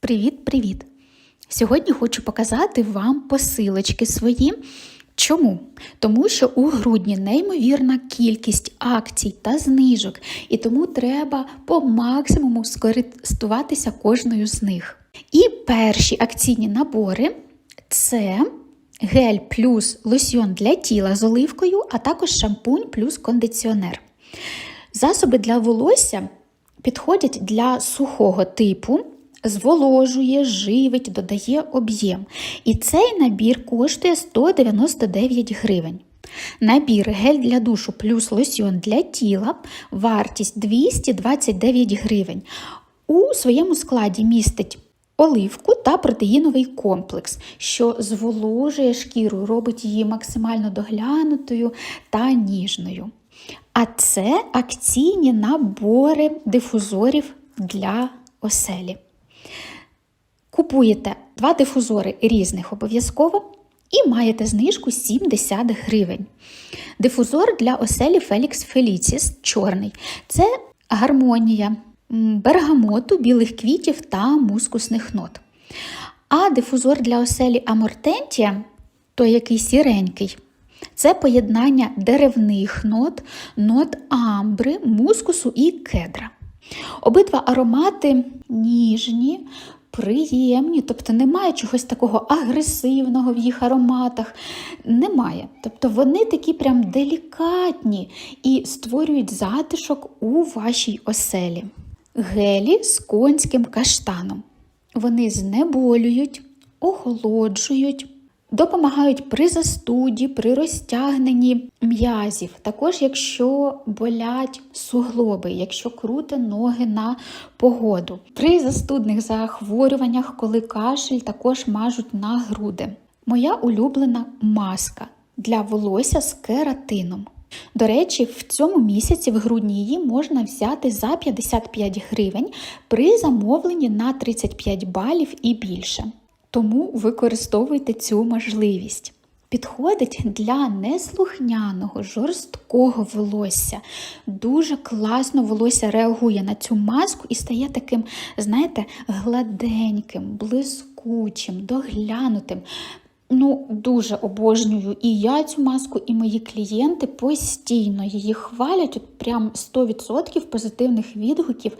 Привіт-привіт! Сьогодні хочу показати вам посилочки свої. Чому? Тому що у грудні неймовірна кількість акцій та знижок, і тому треба по максимуму скористуватися кожною з них. І перші акційні набори це гель плюс лосьйон для тіла з оливкою, а також шампунь плюс кондиціонер. Засоби для волосся підходять для сухого типу, зволожує, живить, додає об'єм. І цей набір коштує 199 гривень. Набір гель для душу плюс лосьйон для тіла, вартість 229 гривень. У своєму складі містить оливку та протеїновий комплекс, що зволожує шкіру, робить її максимально доглянутою та ніжною. А це акційні набори дифузорів для оселі. Купуєте два дифузори різних обов'язково і маєте знижку 70 гривень. Дифузор для оселі Felix Felicis чорний. Це гармонія бергамоту, білих квітів та мускусних нот. А дифузор для оселі Амортентія, той який сіренький, це поєднання деревних нот, нот амбри, мускусу і кедра. Обидва аромати ніжні, приємні, тобто немає чогось такого агресивного в їх ароматах. Немає. Тобто вони такі прям делікатні і створюють затишок у вашій оселі. Гелі з конським каштаном. Вони знеболюють, охолоджують. Допомагають при застуді, при розтягненні м'язів, також якщо болять суглоби, якщо крути ноги на погоду. При застудних захворюваннях, коли кашель, також мажуть на груди. Моя улюблена маска для волосся з кератином. До речі, в цьому місяці, в грудні, її можна взяти за 55 гривень при замовленні на 35 балів і більше. Тому використовуйте цю можливість. Підходить для неслухняного, жорсткого волосся. Дуже класно волосся реагує на цю маску і стає таким, знаєте, гладеньким, блискучим, доглянутим. Ну, дуже обожнюю і я цю маску, і мої клієнти постійно її хвалять. От прям 100% позитивних відгуків.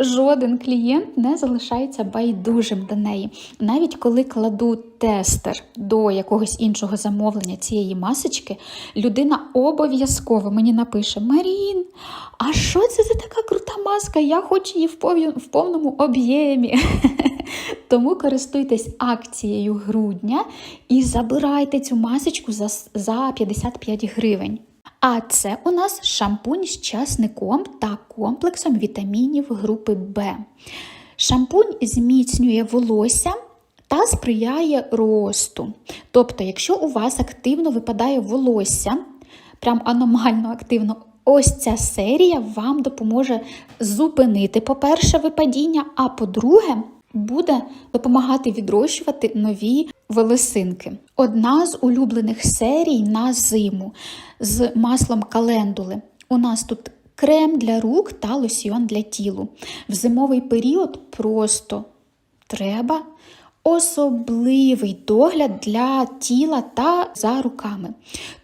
Жоден клієнт не залишається байдужим до неї. Навіть коли кладу тестер до якогось іншого замовлення цієї масочки, людина обов'язково мені напише: Марін, а що це за така крута маска? Я хочу її в повному об'ємі. Тому користуйтесь акцією грудня і забирайте цю масочку за, за 55 гривень. А це у нас шампунь з часником та комплексом вітамінів групи Б. Шампунь зміцнює волосся та сприяє росту. Тобто, якщо у вас активно випадає волосся, прям аномально активно, ось ця серія вам допоможе зупинити, по-перше, випадіння, а по-друге, буде допомагати відрощувати нові волосинки. Одна з улюблених серій на зиму з маслом календули. У нас тут крем для рук та лосьйон для тілу. В зимовий період просто треба особливий догляд для тіла та за руками.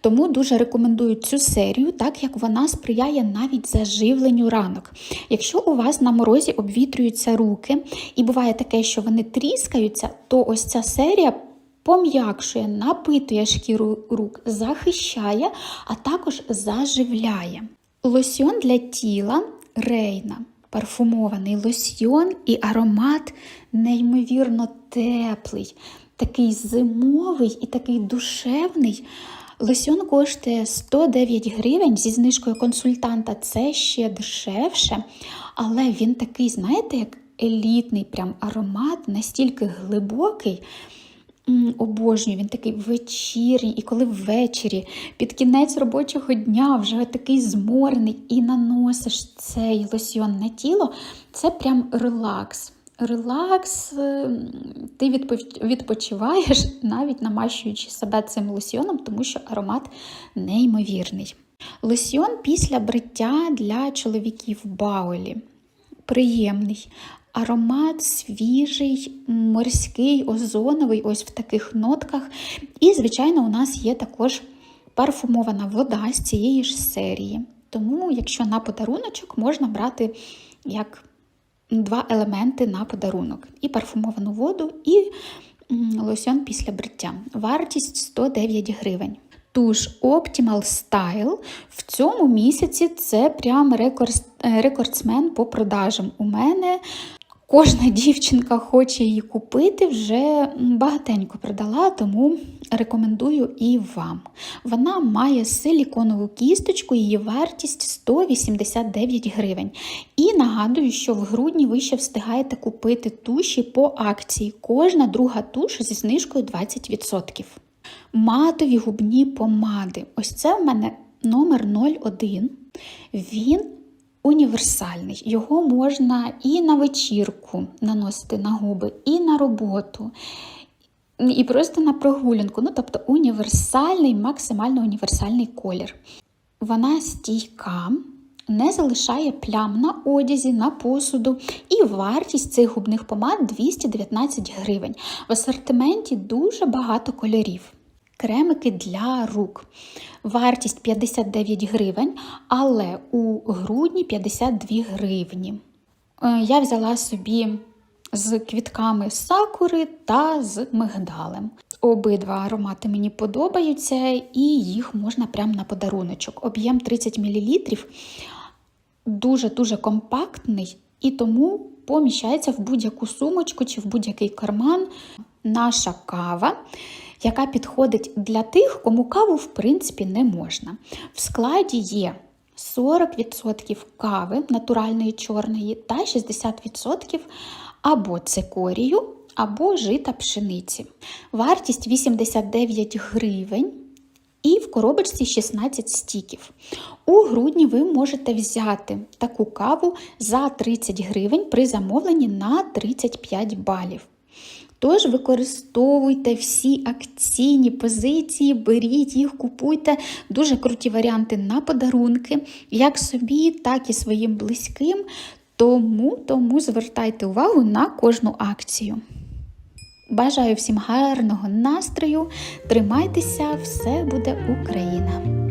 Тому дуже рекомендую цю серію, так як вона сприяє навіть заживленню ранок. Якщо у вас на морозі обвітрюються руки, і буває таке, що вони тріскаються, то ось ця серія. Пом'якшує, напитує шкіру рук, захищає, а також заживляє. Лосьон для тіла рейна парфумований лосьйон і аромат неймовірно теплий, такий зимовий і такий душевний. Лосьон коштує 109 гривень зі знижкою консультанта це ще дешевше, але він такий, знаєте, як елітний прям аромат, настільки глибокий. Обожнюю, він такий вечірній, і коли ввечері під кінець робочого дня вже такий зморений і наносиш цей лосьйон на тіло, це прям релакс. Релакс, е, ти відпочиваєш, навіть намащуючи себе цим лосьйоном, тому що аромат неймовірний. Лосьйон після бриття для чоловіків Баулі. приємний. Аромат свіжий, морський, озоновий, ось в таких нотках. І, звичайно, у нас є також парфумована вода з цієї ж серії. Тому, якщо на подаруночок, можна брати як два елементи на подарунок: і парфумовану воду, і лосьон після бриття. Вартість 109 гривень. Туш Optimal Style в цьому місяці це прям е, рекордсмен по продажам. У мене кожна дівчинка хоче її купити, вже багатенько продала, тому рекомендую і вам. Вона має силіконову кісточку, її вартість 189 гривень. І нагадую, що в грудні ви ще встигаєте купити туші по акції. Кожна друга туш зі знижкою 20%. Матові губні помади. Ось це в мене номер 01. Він універсальний. Його можна і на вечірку наносити на губи, і на роботу, і просто на прогулянку. Ну, тобто універсальний, максимально універсальний колір. Вона стійка. Не залишає плям на одязі, на посуду, і вартість цих губних помад 219 гривень. В асортименті дуже багато кольорів. Кремики для рук. Вартість 59 гривень, але у грудні 52 гривні. Е, Я взяла собі з квітками сакури та з мигдалем. Обидва аромати мені подобаються, і їх можна прямо на подаруночок. Об'єм 30 мл дуже-дуже компактний і тому поміщається в будь-яку сумочку чи в будь-який карман. Наша кава яка підходить для тих, кому каву в принципі не можна. В складі є 40% кави натуральної чорної та 60% або цикорію, або жита пшениці. Вартість 89 гривень. І в коробочці 16 стіків. У грудні ви можете взяти таку каву за 30 гривень при замовленні на 35 балів. Тож використовуйте всі акційні позиції, беріть їх, купуйте дуже круті варіанти на подарунки, як собі, так і своїм близьким. Тому, тому звертайте увагу на кожну акцію. Бажаю всім гарного настрою, тримайтеся, все буде Україна!